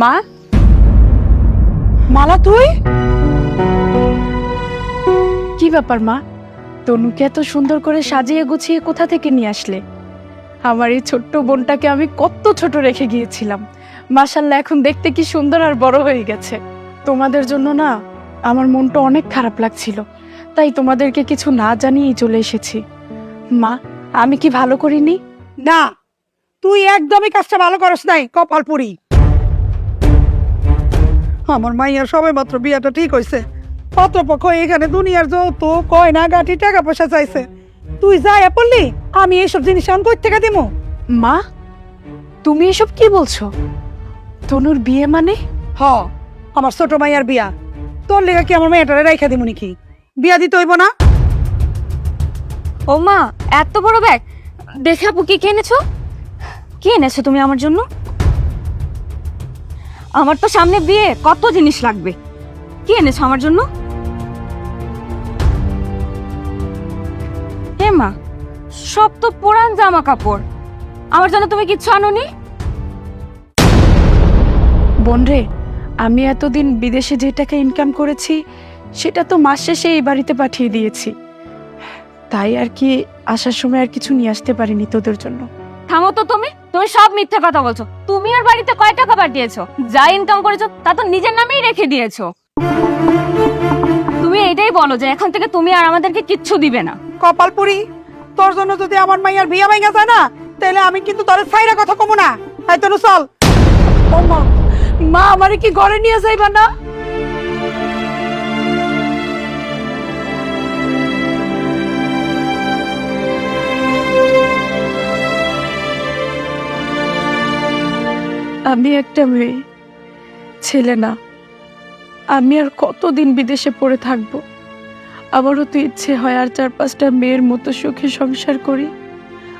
মা? মালা তুই? কি ব্যাপার মা? তনুকে এত সুন্দর করে সাজিয়ে গুছিয়ে কোথা থেকে নিয়ে আসলে? আমার এই ছোট্ট বোনটাকে আমি কত ছোট রেখে গিয়েছিলাম। মাশাল্লাহ এখন দেখতে কি সুন্দর আর বড় হয়ে গেছে। তোমাদের জন্য না আমার মনটা অনেক খারাপ লাগছিল। তাই তোমাদেরকে কিছু না জানিয়েই চলে এসেছি। মা, আমি কি ভালো করিনি? না, তুই একদমই কাজটা ভালো করস নাই, কপাল পুরি আমার মাইয়ার সবে মাত্র বিয়াটা ঠিক হয়েছে পাত্রপক্ষ এখানে দুনিয়ার যৌত কয়না গাঠি টাকা পয়সা চাইছে তুই যাই পড়লি আমি এইসব জিনিস আমি কই থেকে দিমু? মা তুমি এসব কি বলছো? তনুর বিয়ে মানে? হ আমার ছোট মাইয়ার বিয়া। তোর লেগে কি আমার মেয়েটারে রাইখা দিমু নাকি? বিয়া দিতে হইব না? ও মা এত বড় ব্যাগ। দেখে আপু কি কিনেছো কি এনেছো তুমি আমার জন্য? আমার তো সামনে বিয়ে কত জিনিস লাগবে। কি এনেছো আমার জন্য? হে মা সব তো পুরান জামা কাপড় আমার জন্য তুমি কিচ্ছু আনোনি? বোন রে আমি এতদিন বিদেশে যে টাকা ইনকাম করেছি সেটা তো মাস শেষে এই বাড়িতে পাঠিয়ে দিয়েছি। তাই আর কি আসার সময় আর কিছু নিয়ে আসতে পারিনি তোদের জন্য। থামো তো তুমি। তুমি সব মিথ্যে কথা বলছো। তুমি আর বাড়িতে কয় টাকা পাঠিয়েছো যা ইনকাম করেছ তা তো নিজের নামেই রেখে দিয়েছ। তুমি এটাই বলো যে এখন থেকে তুমি আর আমাদেরকে কিচ্ছু দিবে না। কপালপুরি তোর জন্য যদি আমার মাইয়ার বিয়া ভাঙা যায় না তাহলে আমি কিন্তু তোর সাইরা কথা কমু না। তাই তনু চল ও মা মা আমারে কি ঘরে নিয়ে যাইবা না? আমি একটা মেয়ে, ছেলে না। আমি আর কতদিন বিদেশে পড়ে থাকব? আমারও তো ইচ্ছে হয় আর চার পাঁচটা মেয়ের মতো সুখে সংসার করি,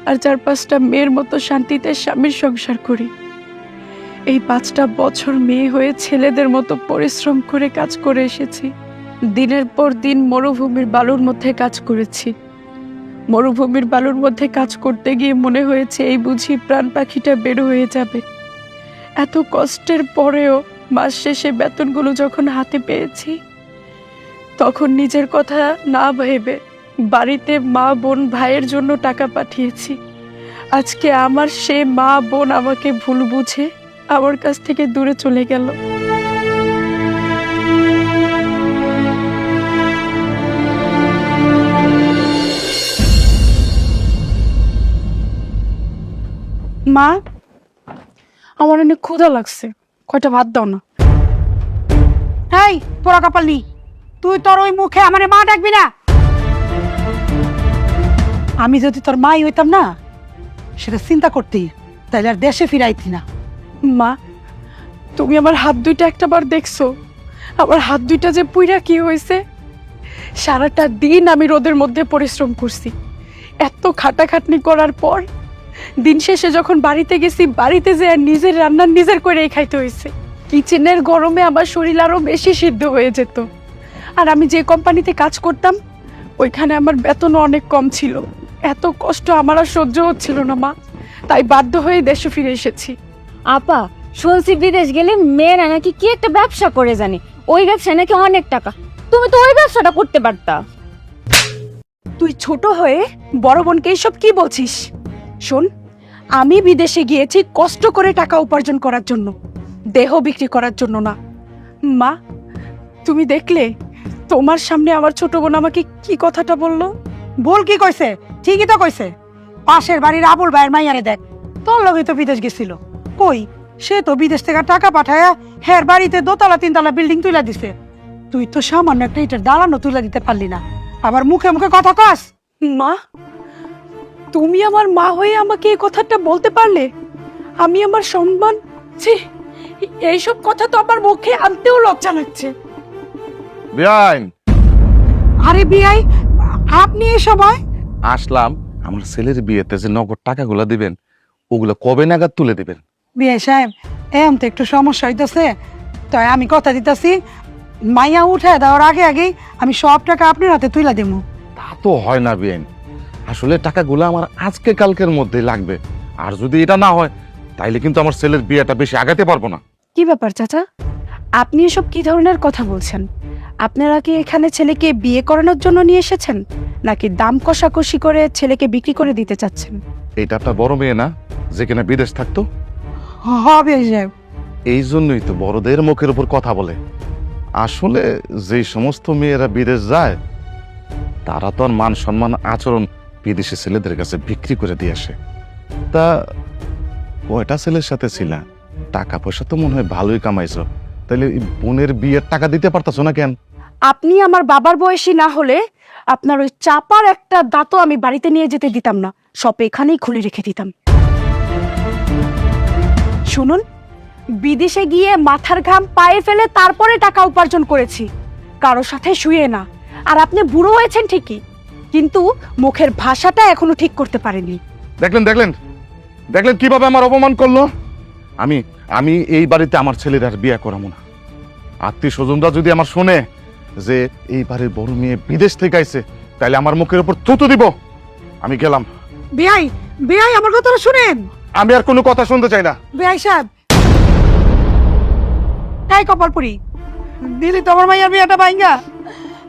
আর চার পাঁচটা মেয়ের মতো শান্তিতে স্বামীর সংসার করি। এই পাঁচটা বছর মেয়ে হয়ে ছেলেদের মতো পরিশ্রম করে কাজ করে এসেছি। দিনের পর দিন মরুভূমির বালুর মধ্যে কাজ করেছি। মরুভূমির বালুর মধ্যে কাজ করতে গিয়ে মনে হয়েছে এই বুঝি প্রাণ পাখিটা বের হয়ে যাবে। এত কষ্টের পরেও মাস শেষে বেতনগুলো যখন হাতে পেয়েছি, তখন নিজের কথা না ভেবে বাড়িতে মা, বোন, ভাইয়ের জন্য টাকা পাঠিয়েছি। আজকে আমার সে মা, বোন আমাকে ভুল বুঝে আমার কাছ থেকে দূরে চলে গেল। মা আমার অনেক ক্ষুধা লাগছে। কয়টা ভাত দাও না। এই তোরা কপাল। তুই তোর ওই মুখে আমার মা ডাকবি না। আমি যদি তোর মাই হইতাম না সেটা চিন্তা করতি তাইলে আর দেশে ফিরাইতি না। মা তুমি আমার হাত দুইটা একটা বার দেখছ। আমার হাত দুইটা যে পুইরা কি হয়েছে? সারাটা দিন আমি রোদের মধ্যে পরিশ্রম করছি। এত খাটাখাটনি করার পর দিন শেষে যখন বাড়িতে গেছি বাড়িতে যে নিজের রান্না নিজের করেই খাইতে হয়েছে কিচেনের গরমে আমার শরীর আরও বেশি সিদ্ধ হয়ে যেত। আর আমি যে কোম্পানিতে কাজ করতাম ওইখানে আমার বেতনও অনেক কম ছিল। এত কষ্ট আমার আর সহ্য হচ্ছিল না মা। তাই বাধ্য হয়ে দেশে ফিরে এসেছি। আপা শুনছি বিদেশ গেলে মেয়েরা নাকি কি একটা ব্যবসা করে জানি? ওই ব্যবসায় নাকি অনেক টাকা। তুমি তো ওই ব্যবসাটা করতে পারতা। তুই ছোট হয়ে বড় বোনকে এইসব কি বলছিস? শোন, আমি বিদেশে গিয়েছি কষ্ট করে টাকা উপার্জন করার জন্য, দেহ বিক্রি করার জন্য না। মা, তুমি দেখলে, তোমার সামনে আমার ছোট বোন আমাকে কি কথাটা বলল? বল কি কইছে? ঠিকই তো কইছে। পাশের বাড়ির আবুল ভাইয়ের মাইয়ারে দেখ, তোর লগে তো বিদেশ গেছিল। কই, সে তো বিদেশ থেকে টাকা পাঠায় হ্যার বাড়িতে দোতলা তিনতলা বিল্ডিং তুলে দিছে। তুই তো সামান্য একটা ইটের দালানও তুলে দিতে পারলি না। আবার মুখে মুখে কথা কস। মা তুমি আমার মা হয়ে আমাকে এই কথাটা বলতে পারলে? আমি আমার সম্মান ছি এইসব কথা তো আমার মুখে আনতেও লজ্জা লাগছে। বেআইন। আরে বিয়াই আপনি এই সময়? আসলাম আমার ছেলের বিয়েতে যে নগদ টাকাগুলো দিবেন ওগুলো কবে নাগাদ তুলে দিবেন? বিয়াই সাহেব এম তো একটু সমস্যা হইতেছে। তাই আমি কথা দিতেছি মাইয়া উঠে দেওয়ার আগে আগেই আমি সব টাকা আপনার হাতে তুলে দেবো তা তো হয় না বেআইন। আসলে টাকাগুলো আমার আজকে কালকের মধ্যে লাগবে। আর যদি এটা না হয় তাইলে কিন্তু আমার ছেলের বিয়েটা বেশি আগাতে পারব না। কি ব্যাপার চাচা? আপনি এসব কি ধরনের কথা বলছেন? আপনারা কি এখানে ছেলেকে বিয়ে করানোর জন্য নিয়ে এসেছেন? নাকি দাম কষাকষি করে ছেলেকে বিক্রি করে দিতে চাচ্ছেন? এটা আপনার বড় মেয়ে না যেখানে বিদেশ থাকতো? হবে সাহেব এই জন্যই তো বড়দের মুখের উপর কথা বলে। আসলে যে সমস্ত মেয়েরা বিদেশ যায় তারা তো আর মান সম্মান আচরণ বিদেশি ছেলেদের কাছে বিক্রি করে দিয়ে আসে। তা কয়টা ছেলের সাথে ছিলা? টাকা পয়সা তো মনে হয় ভালোই কামাইছো। তাহলে বোনের বিয়ের টাকা দিতে পারতাছো না কেন? আপনি আমার বাবার বয়সী না হলে আপনার ওই চাপার একটা দাঁতও আমি বাড়িতে নিয়ে যেতে দিতাম না। সব এখানেই খুলে রেখে দিতাম। শুনুন, বিদেশে গিয়ে মাথার ঘাম পায়ে ফেলে তারপরে টাকা উপার্জন করেছি। কারোর সাথে শুয়ে না। আর আপনি বুড়ো হয়েছেন ঠিকই। কিন্তু মুখের ভাষাটা এখনও ঠিক করতে পারেনি। দেখলেন দেখলেন? দেখলেন কীভাবে আমার অপমান করল? আমি আমি এই বাড়িতে আমার ছেলের আর বিয়ে করাবো না। আত্মীয় স্বজনরা যদি আমার শোনে যে এই বাড়ির বড় মেয়ে বিদেশ থেকে আইছে তাহলে আমার মুখের উপর থুতু দিব। আমি গেলাম। বিয়াই বিয়াই আমার কথাটা শুনেন। আমি আর কোনো কথা শুনতে চাই না। বিয়াই সাহেব তাই কপালপুরি দিলি তোমার মাইয়ার বিয়াটা ভাইঙ্গা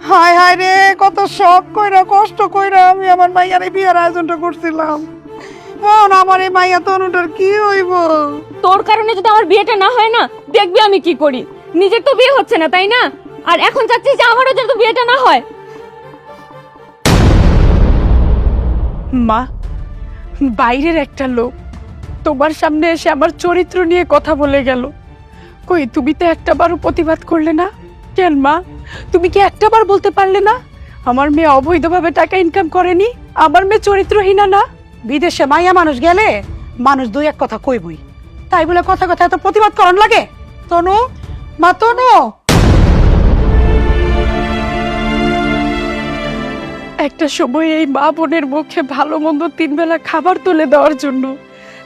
হায় হায় রে কত শখ কইরা কষ্ট কইরা আমি আমার মাইয়ার এই বিয়ার আয়োজনটা করছিলাম। এখন আমার এই মাইয়া তনুটার কি হইব? তোর কারণে যদি আমার বিয়েটা না হয় না দেখবি আমি কি করি। নিজের তো বিয়ে হচ্ছে না তাই না? আর এখন চাচ্ছিস যে আমারও যেন বিয়েটা না হয়? মা বাইরের একটা লোক তোমার সামনে এসে আমার চরিত্র নিয়ে কথা বলে গেল। কই তুমি তো একটা একটাবারও প্রতিবাদ করলে না? কেন, মা? তুমি কি একটাবার বলতে পারলে না? আমার মেয়ে অবৈধভাবে টাকা ইনকাম করেনি, আমার মেয়ে চরিত্রহীনা না বিদেশে মাইয়া মানুষ গেলে মানুষ দুই এক কথা কইবই। তাই বলে কথা কথা এত প্রতিবাদ করন লাগে? তনু, মা তনু! একটা সময় এই মা বোনের মুখে ভালো মন্দ তিন বেলা খাবার তুলে দেওয়ার জন্য,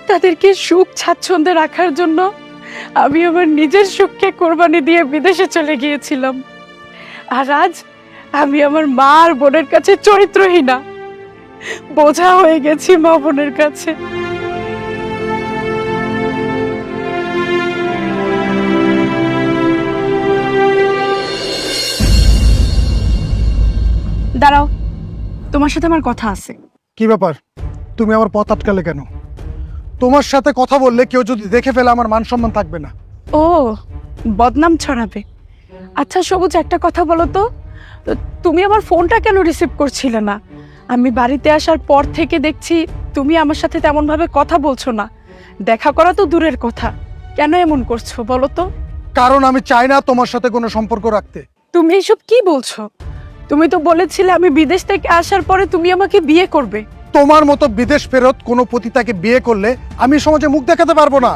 তাদেরকে সুখ স্বাচ্ছন্দ্যে রাখার জন্য আমি আমার নিজের সুখকে কোরবানি দিয়ে বিদেশে চলে গিয়েছিলাম। আর আজ আমি আমার মা আর বোনের কাছে চরিত্রহীনা। বোঝা হয়ে গেছি মা বোনের কাছে। দাঁড়াও তোমার সাথে আমার কথা আছে। কি ব্যাপার? তুমি আমার পথ আটকালে কেন? তোমার সাথে কথা বললে কেউ যদি দেখে ফেলে আমার মান সম্মান থাকবে না। ও বদনাম ছড়াবে। আচ্ছা সবুজ একটা কথা বলো তো। তুমি আমার ফোনটা কেন রিসিভ করছিলে না? আমি বাড়িতে আসার পর থেকে দেখছি তুমি আমার সাথে তেমন ভাবে কথা বলছো না। দেখা করা তো দূরের কথা। কেন এমন করছ বলো তো? কারণ আমি চাই না তোমার সাথে কোনো সম্পর্ক রাখতে। তুমি এসব কি বলছো? তুমি তো বলেছিলে আমি বিদেশ থেকে আসার পরে তুমি আমাকে বিয়ে করবে। তোমার মতো বিদেশ ফেরত কোনো পতিতাকে বিয়ে করলে আমি সমাজে মুখ দেখাতে পারব না।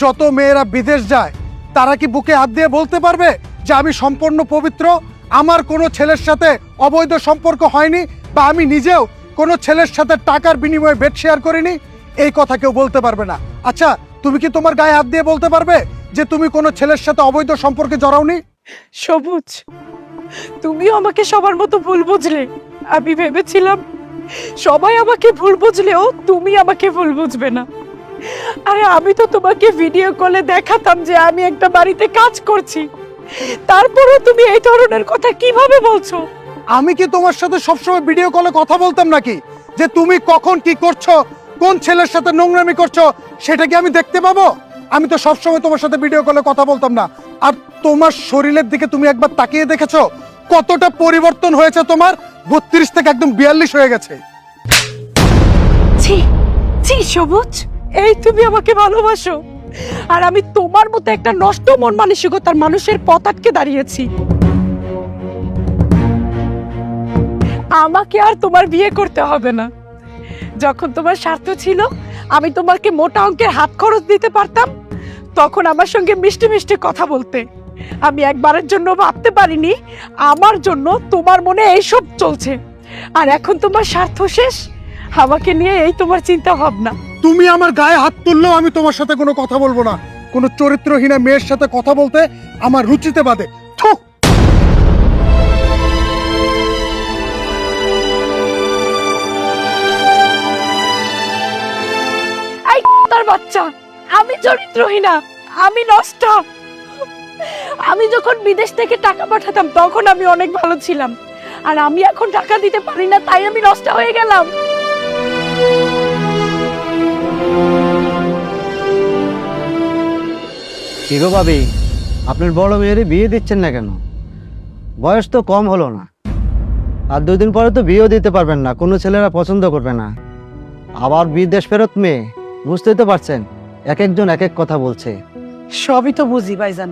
যত মেয়েরা বিদেশ যায়, তারা কি বুকে হাত দিয়ে বলতে পারবে যে আমি সম্পূর্ণ পবিত্র? আমার কোনো ছেলের সাথে অবৈধ সম্পর্ক হয়নি বা আমি নিজেও কোনো ছেলের সাথে টাকার বিনিময়ে বেড শেয়ার করিনি? এই কথা কেউ বলতে পারবে না। আচ্ছা তুমি কি তোমার গায়ে হাত দিয়ে বলতে পারবে যে তুমি কোনো ছেলের সাথে অবৈধ সম্পর্কে জড়াওনি? সবুজ, তুমিও আমাকে সবার মতো ভুল বুঝলে। আমি ভেবেছিলাম সবাই আমাকে ভুল বুঝলেও তুমি আমাকে ভুল বুঝবে না। আরে আমি তো তোমাকে ভিডিও কলে দেখাতাম যে আমি একটা বাড়িতে কাজ করছি। তারপরেও তুমি এই ধরনের কথা কীভাবে বলছো? আমি কি তোমার সাথে সবসময় ভিডিও কলে কথা বলতাম নাকি? যে তুমি কখন কি করছ, কোন ছেলের সাথে নোংরামি করছ, সেটা কি আমি দেখতে পাবো? আমি তো সবসময় তোমার সাথে ভিডিও কলে কথা বলতাম না। আর তোমার শরীরের দিকে তুমি একবার তাকিয়ে দেখেছ? কতটা পরিবর্তন হয়েছে তোমার? বত্রিশ থেকে একদম বিয়াল্লিশ হয়ে গেছে। ছি ছি, সবুজ, এই তুমি আমাকে ভালোবাসো। আর আমি তোমার মতো একটা নষ্ট মন মানসিকতার মানুষের পথ আটকে দাঁড়িয়েছি। আমাকে আর তোমার বিয়ে করতে হবে না। যখন তোমার স্বার্থ ছিল, আমি তোমাকে মোটা অঙ্কের হাত খরচ দিতে পারতাম, তখন আমার সঙ্গে মিষ্টি মিষ্টি কথা বলতে। আমি একবারের জন্য ভাবতে পারিনি আমার জন্য তোমার মনে এইসব চলছে। আর এখন তোমার স্বার্থ শেষ আমাকে নিয়ে এই তোমার চিন্তা ভাবনা। তুমি আমার গায়ে হাত তুললেও আমি তোমার সাথে কোনো কথা বলব না। কোনো চরিত্রহীনা মেয়ের সাথে কথা বলতে আমার রুচিতে বাদে বাচ্চা আমি চরিত্রহীনা আমি নষ্ট। আমি যখন বিদেশ থেকে টাকা পাঠাতাম তখন আমি অনেক ভালো ছিলাম। আর আমি এখন টাকা দিতে পারি না তাই আমি নষ্ট হয়ে গেলাম। কি গো ভাবি? আপনার বড় মেয়ের বিয়ে দিচ্ছেন না কেন? বয়স তো কম হলো না। আর দুই দিন পরে তো বিয়েও দিতে পারবেন না কোনো ছেলেরা পছন্দ করবে না। আবার বিদেশ ফেরত মেয়ে বুঝতেই তো পারছেন এক একজন এক এক কথা বলছে। সবই তো বুঝি ভাইজান।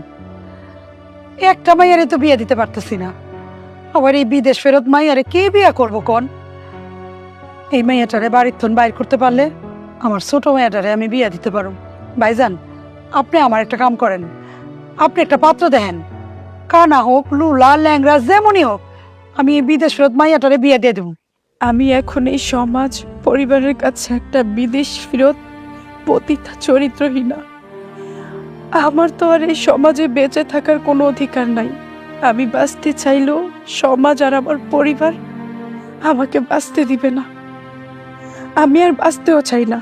একটা মাইয়ারে তো বিয়ে দিতে পারতেছি না। আবার এই বিদেশ ফেরত মাইয়ারে কে বিয়ে করব কোন? এই মাইয়াটারে বাড়ির থন বাইর করতে পারলে আমার ছোট মাইয়াটারে আমি বিয়ে দিতে পারো ভাইজান, আপনি আমার একটা কাম করেন। আপনি একটা পাত্র দেখেন কানা হোক, লুলা ল্যাংরা যেমনই হোক, আমি এই বিদেশ ফেরত মাইয়াটারে বিয়ে দিয়ে দেবো। আমি এখন এই সমাজ, পরিবারের কাছে একটা বিদেশ ফেরত, পতিতা চরিত্রহীনা। আমার তো আর এই সমাজে বেঁচে থাকার কোনো অধিকার নাই। আমি বাঁচতে চাইলেও সমাজ আর আমার পরিবার আমাকে বাঁচতে দিবে না। আমি আর বাঁচতেও চাই না।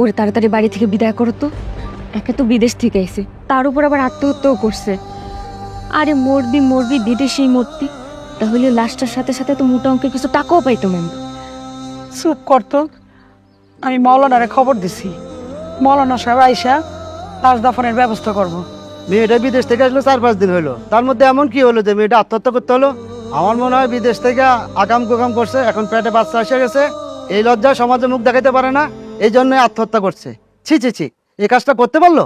ওরে তাড়াতাড়ি বাড়ি থেকে বিদায় করো তো। একে তো বিদেশ থেকে এসে তার উপর আবার আত্মহত্যাও করছে। আরে মরবি মরবি বিদেশেই মরতি। তাহলে লাশটার সাথে সাথে তো মোটা অঙ্কের কিছু টাকাও পাইতো ম্যাম চুপ করতো আমি মৌলানারে খবর দিছি। মৌলানা সাহেব আইসা লাশ দাফনের ব্যবস্থা করব। মেয়েটা বিদেশ থেকে আসলো চার পাঁচ দিন হলো তার মধ্যে এমন কি হলো যে মেয়েটা আত্মহত্যা করতে হলো? আমার মনে হয় বিদেশ থেকে আকাম কুকাম করছে। এখন পেটে বাচ্চা এসে গেছে। এই লজ্জা সমাজে মুখ দেখাতে পারে না। এই জন্যই আত্মহত্যা করছে। ছি ছি ছি এই কাজটা করতে পারল?